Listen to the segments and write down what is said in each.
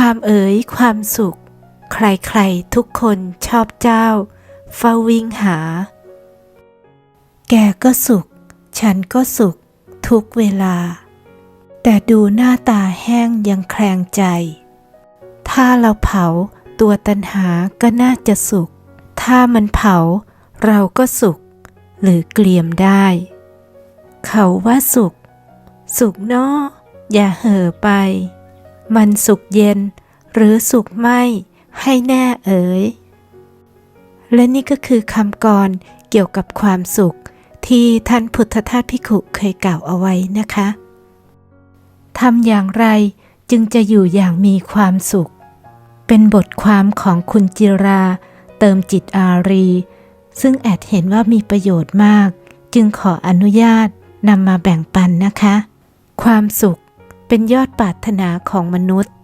ความเอ๋ยความสุข ใครๆทุกคนชอบเจ้า เฝ้าวิ่งหา แกก็สุข ฉันก็สุข ทุกเวลา แต่ดูหน้าตาแห้งยังแคลงใจ ถ้าเราเผาตัวตัณหาก็น่าจะสุข ถ้ามันเผาเราก็สุข หรือเกลียมได้ เขาว่าสุข สุขเนาะอย่าเห่อไป มันสุขเย็น หรือสุขไม่ ให้แน่เอ๋ย และนี่ก็คือคำกรเกี่ยวกับความสุข ที่ท่านพุทธทาสพิขุเคยกล่าวเอาไว้นะคะทำอย่างไรจึงจะอยู่อย่างมีความสุข เป็นบทความของคุณจิรา เติมจิตอารี ซึ่งแอดเห็นว่ามีประโยชน์มาก จึงขออนุญาตนำมาแบ่งปันนะคะ ความสุข เป็นยอดปรารถนาของมนุษย์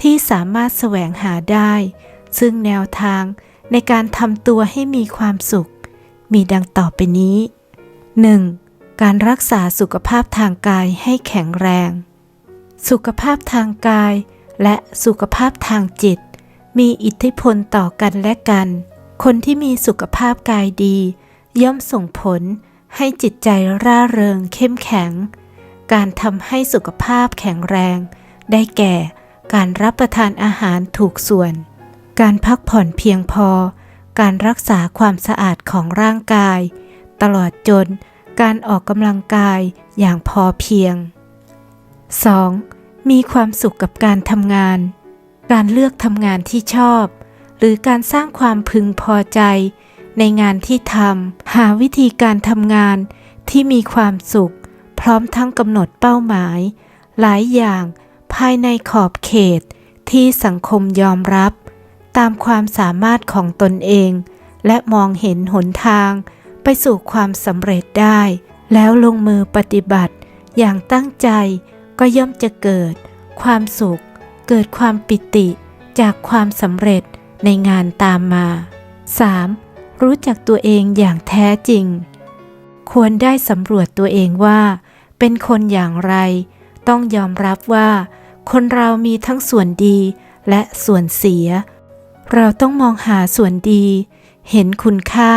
ที่สามารถแสวงหาได้ ซึ่งแนวทางในการทำตัวให้มีความสุข มีดังต่อไปนี้ 1. การรักษาสุขภาพทางกายให้แข็งแรง สุขภาพทางกาย และสุขภาพทางจิต มีอิทธิพลต่อกันและกัน คนที่มีสุขภาพกายดี ย่อมส่งผลให้จิตใจร่าเริงเข้มแข็ง การทำให้สุขภาพแข็งแรง ได้แก่ การรับประทานอาหารถูกส่วน การพักผ่อนเพียงพอ การรักษาความสะอาดของร่างกาย ตลอดจนการออกกำลังกายอย่างพอเพียง 2. มีความสุขกับการทำงาน การเลือกทำงานที่ชอบ หรือการสร้างความพึงพอใจ ในงานที่ทำหาวิธีการทำงานที่มีความสุข พร้อมทั้งกำหนดเป้าหมาย หลายอย่างภายในขอบเขตที่สังคมยอมรับ ตามความสามารถของตนเอง และมองเห็นหนทาง ไปสู่ความสำเร็จได้ แล้วลงมือปฏิบัติ อย่างตั้งใจก็ย่อมจะเกิด ความสุข เกิดความปิติจากความสำเร็จในงานตามมา 3. รู้จักตัวเองอย่างแท้จริง ควรได้สำรวจตัวเองว่า เป็นคนอย่างไร ต้องยอมรับว่า คนเรามีทั้งส่วนดีและส่วนเสีย เราต้องมองหาส่วนดี เห็นคุณค่า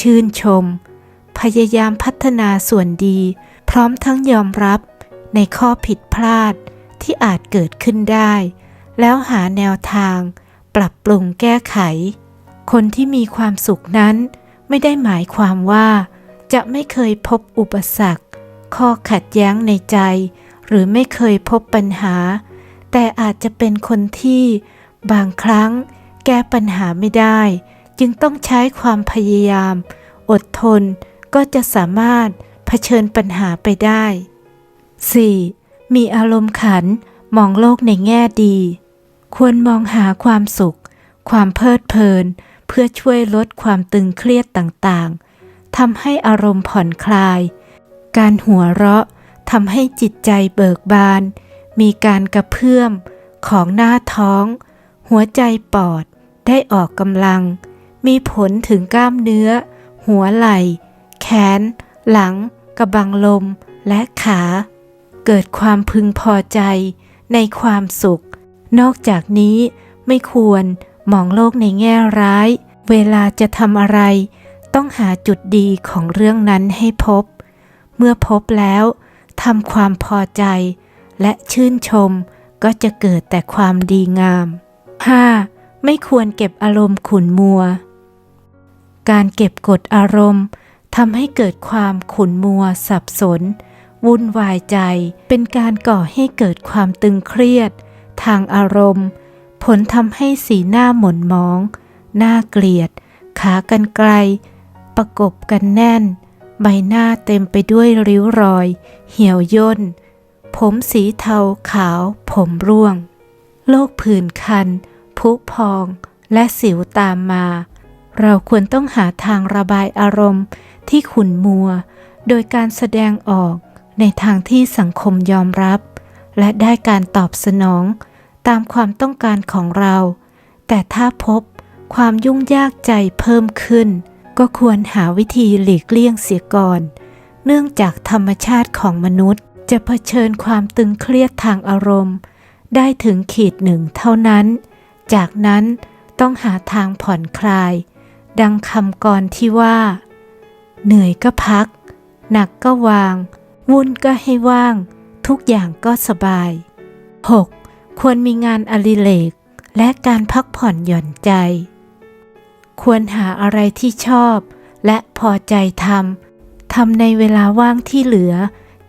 ชื่นชม พยายามพัฒนาส่วนดี พร้อมทั้งยอมรับในข้อผิดพลาดที่อาจเกิดขึ้นได้ แล้วหาแนวทาง ปรับปรุงแก้ไข คนที่มีความสุขนั้น ไม่ได้หมายความว่า จะไม่เคยพบอุปสรรค ข้อขัดแย้งในใจ หรือไม่เคยพบปัญหา แต่อาจจะเป็นคนที่ บางครั้ง แก้ปัญหาไม่ได้ จึงต้องใช้ความพยายาม อดทนก็จะสามารถเผชิญปัญหาไปได้ 4. มีอารมณ์ขัน มองโลกในแง่ดี ควรมองหาความสุข ความเพลิดเพลิน เพื่อช่วยลดความตึงเครียดต่างๆทำให้อารมณ์ผ่อนคลาย การหัวเราะทำให้จิตใจเบิกบาน มีการกระเพื่อมของหน้าท้อง หัวใจปอดได้ออกกำลัง มีผลถึงกล้ามเนื้อ หัวไหล่ แขน หลัง กระบังลม และขา เกิดความพึงพอใจในความสุข นอกจากนี้ไม่ควรมองโลกในแง่ร้าย เวลาจะทำอะไร ต้องหาจุดดีของเรื่องนั้นให้พบ เมื่อพบแล้วทำความพอใจ และชื่นชมก็จะเกิดแต่ความดีงาม 5. ไม่ควรเก็บอารมณ์ขุนมัว การเก็บกดอารมณ์ทำให้เกิดความขุนมัว สับสน วุ่นวายใจ เป็นการก่อให้เกิดความตึงเครียด ทางอารมณ์ ผลทำให้สีหน้าหม่นมอง หน้าเกลียด ขากันไกล ประกบกันแน่น ใบหน้าเต็มไปด้วยริ้วรอย เหี่ยวย่น ผมสีเทาขาว ผมร่วง โรคผื่นคันพุพอง และสิวตามมา เราควรต้องหาทางระบายอารมณ์ที่ขุ่นมัว โดยการแสดงออกในทางที่สังคมยอมรับ และได้การตอบสนอง ตามความต้องการของเรา แต่ถ้าพบความยุ่งยากใจเพิ่มขึ้น ก็ควรหาวิธีหลีกเลี่ยงเสียก่อน เนื่องจากธรรมชาติของมนุษย์จะเผชิญความตึงเครียดทางอารมณ์ ได้ถึงขีดหนึ่งเท่านั้น จากนั้นต้องหาทางผ่อนคลาย ดังคำกรที่ว่า เหนื่อยก็พัก หนักก็วาง วุ่นก็ให้ว่าง ทุกอย่างก็สบาย 6. ควรมีงานอดิเรกและการพักผ่อนหย่อนใจ ควรหาอะไรที่ชอบ และพอใจทำ ทำในเวลาว่างที่เหลือ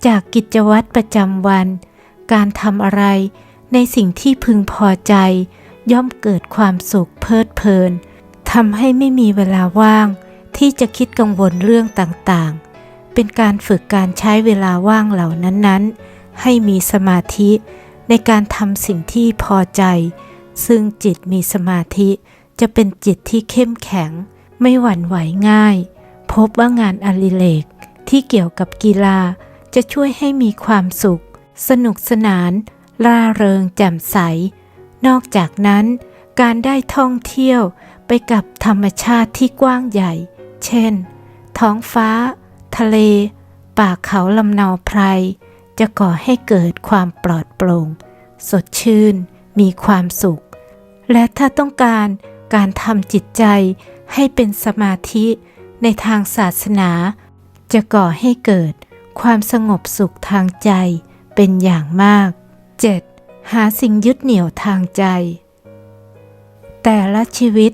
จากกิจวัตรประจำวัน การทำอะไร ในสิ่งที่พึงพอใจ ย่อมเกิดความสุขเพลิดเพลินทำให้ไม่มีเวลาว่าง ที่จะคิดกังวลเรื่องต่างๆ เป็นการฝึกการใช้เวลาว่างเหล่านั้นๆ ให้มีสมาธิ ในการทำสิ่งที่พอใจ ซึ่งจิตมีสมาธิ จะเป็นจิตที่เข้มแข็ง ไม่หวั่นไหวง่าย พบว่างานอดิเรกที่เกี่ยวกับกีฬาจะช่วยให้มีความสุข สนุกสนานร่าเริงแจ่มใส นอกจากนั้น การได้ท่องเที่ยวไปกับธรรมชาติที่กว้างใหญ่ เช่น ท้องฟ้า ทะเล ป่าเขาลำเนาไพร จะก่อให้เกิดความปลอดโปร่ง สดชื่น มีความสุข และถ้าต้องการ การทำจิตใจให้เป็นสมาธิในทางศาสนา จะก่อให้เกิดความสงบสุขทางใจเป็นอย่างมาก 7. หาสิ่งยึดเหนี่ยวทางใจ แต่ละชีวิต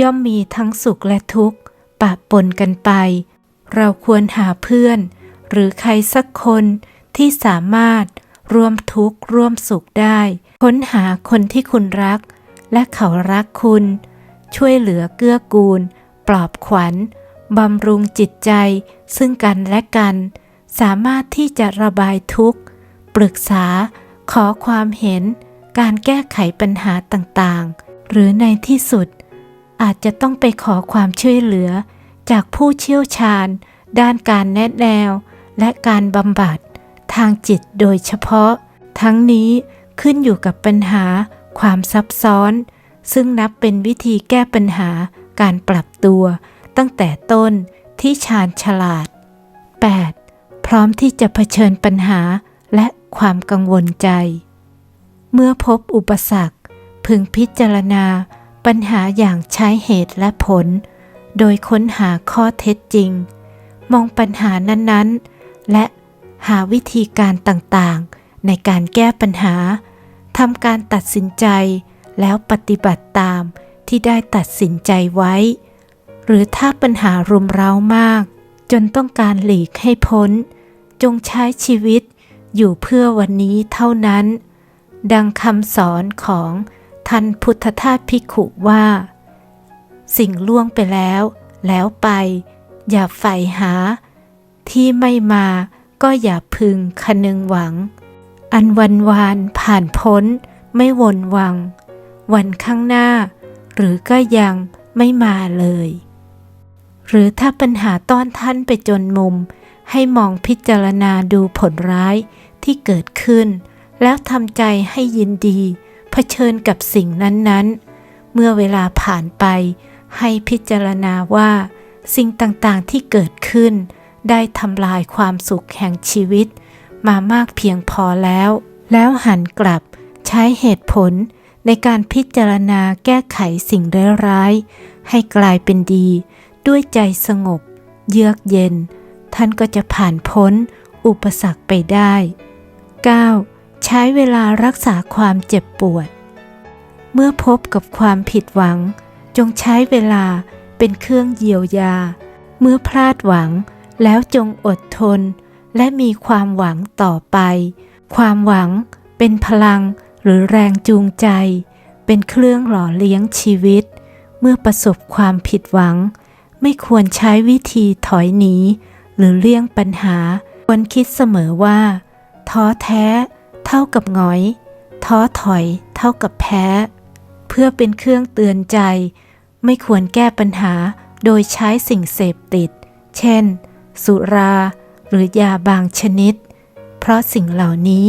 ย่อมมีทั้งสุขและทุกข์ปะปนกันไป เราควรหาเพื่อน หรือใครสักคนที่สามารถร่วมทุกข์ร่วมสุขได้ ค้นหาคนที่คุณรัก และเขารักคุณ ช่วยเหลือเกื้อกูล ปลอบขวัญบำรุงจิตใจ ซึ่งกันและกัน สามารถที่จะระบายทุกข์ ปรึกษา ขอความเห็น การแก้ไขปัญหาต่างๆ หรือในที่สุด อาจจะต้องไปขอความช่วยเหลือ จากผู้เชี่ยวชาญ ด้านการแนะแนว และการบำบัด ทางจิตโดยเฉพาะ ทั้งนี้ขึ้นอยู่กับปัญหา ความซับซ้อน ซึ่งนับเป็นวิธีแก้ปัญหาการปรับตัว ตั้งแต่ต้นที่ชาญฉลาด 8. พร้อมที่จะเผชิญปัญหาและความกังวลใจ เมื่อพบอุปสรรค พึงพิจารณาปัญหาอย่างใช้เหตุและผล โดยค้นหาข้อเท็จจริง มองปัญหานั้นๆ และหาวิธีการต่างๆ ในการแก้ปัญหาทำการตัดสินใจ แล้วปฏิบัติตามที่ได้ตัดสินใจไว้ หรือถ้าปัญหารุมเร้ามาก จนต้องการหลีกให้พ้น จงใช้ชีวิตอยู่เพื่อวันนี้เท่านั้น ดังคำสอนของท่านพุทธทาสพิขุว่า สิ่งล่วงไปแล้ว แล้วไป อย่าใฝ่หา ที่ไม่มาก็อย่าพึงคนึงหวัง อันวันวานผ่านพ้นไม่วนวัง วันข้างหน้า หรือก็ยังไม่มาเลย หรือถ้าปัญหาต้อนท่านไปจนมุม ให้มองพิจารณาดูผลร้ายที่เกิดขึ้น แล้วทำใจให้ยินดี เผชิญกับสิ่งนั้นๆ เมื่อเวลาผ่านไป ให้พิจารณาว่า สิ่งต่างๆที่เกิดขึ้น ได้ทำลายความสุขแห่งชีวิต มามากเพียงพอแล้ว แล้วหันกลับใช้เหตุผล ในการพิจารณาแก้ไขสิ่งร้ายๆให้กลายเป็นดี ด้วยใจสงบ เยือกเย็น ท่านก็จะผ่านพ้นอุปสรรคไปได้ 9. ใช้เวลารักษาความเจ็บปวด เมื่อพบกับความผิดหวัง จงใช้เวลาเป็นเครื่องเยียวยา เมื่อพลาดหวังแล้วจงอดทน และมีความหวังต่อไป ความหวังเป็นพลัง หรือแรงจูงใจ เป็นเครื่องหล่อเลี้ยงชีวิต เมื่อประสบความผิดหวัง ไม่ควรใช้วิธีถอยหนี หรือเลี่ยงปัญหา ควรคิดเสมอว่า ท้อแท้ เท่ากับหงอย ท้อถอย เท่ากับแพ้ เพื่อเป็นเครื่องเตือนใจ ไม่ควรแก้ปัญหาโดยใช้สิ่งเสพติด เช่น สุรา หรือยาบางชนิด เพราะสิ่งเหล่านี้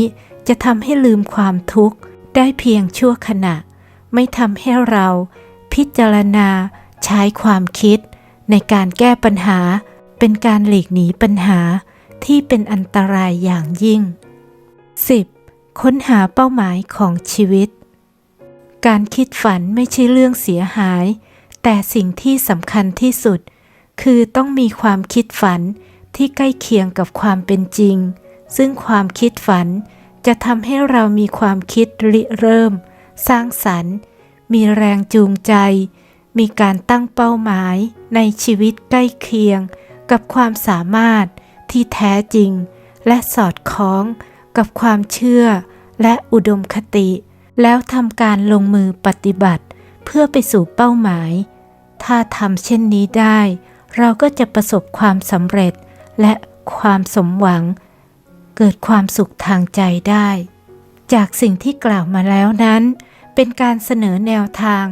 จะทำให้ลืมความทุกข์ได้เพียงชั่วขณะ ไม่ทำให้เราพิจารณาใช้ความคิด ในการแก้ปัญหา เป็นการหลีกหนีปัญหาที่เป็นอันตรายอย่างยิ่ง 10. ค้นหาเป้าหมายของชีวิต การคิดฝันไม่ใช่เรื่องเสียหาย แต่สิ่งที่สำคัญที่สุด คือต้องมีความคิดฝันที่ใกล้เคียงกับความเป็นจริง ซึ่งความคิดฝัน จะทำให้เรามีความคิดริเริ่ม สร้างสรรค์ มีแรงจูงใจ มีการตั้งเป้าหมายในชีวิตใกล้เคียง กับความสามารถที่แท้จริง และสอดคล้องกับความเชื่อและอุดมคติ แล้วทำการลงมือปฏิบัติ เพื่อไปสู่เป้าหมาย ถ้าทำเช่นนี้ได้ เราก็จะประสบความสำเร็จและความสมหวัง เกิดความสุขทางใจได้ จากสิ่งที่กล่าวมาแล้วนั้น เป็นการเสนอแนวทาง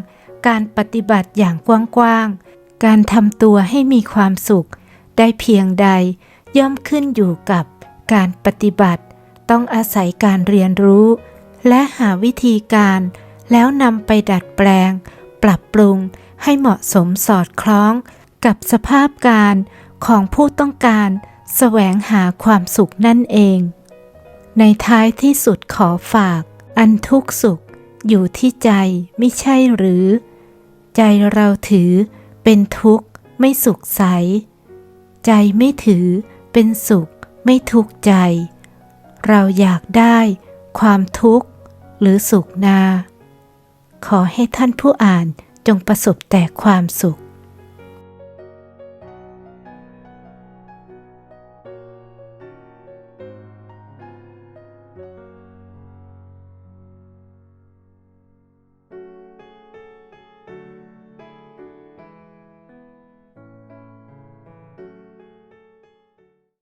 การปฏิบัติอย่างกว้างๆ การทำตัวให้มีความสุข ได้เพียงใดย่อมขึ้นอยู่กับการปฏิบัติ ต้องอาศัยการเรียนรู้ และหาวิธีการ แล้วนำไปดัดแปลง ปรับปรุงให้เหมาะสมสอดคล้อง กับสภาพการของผู้ต้องการ แสวงหาความสุขนั่นเอง ในท้ายที่สุดขอฝาก อันทุกสุขอยู่ที่ใจไม่ใช่หรือ ใจเราถือเป็นทุกข์ไม่สุขใส ใจไม่ถือเป็นสุขไม่ทุกข์ใจ เราอยากได้ความทุกข์หรือสุขนา ขอให้ท่านผู้อ่านจงประสบแต่ความสุข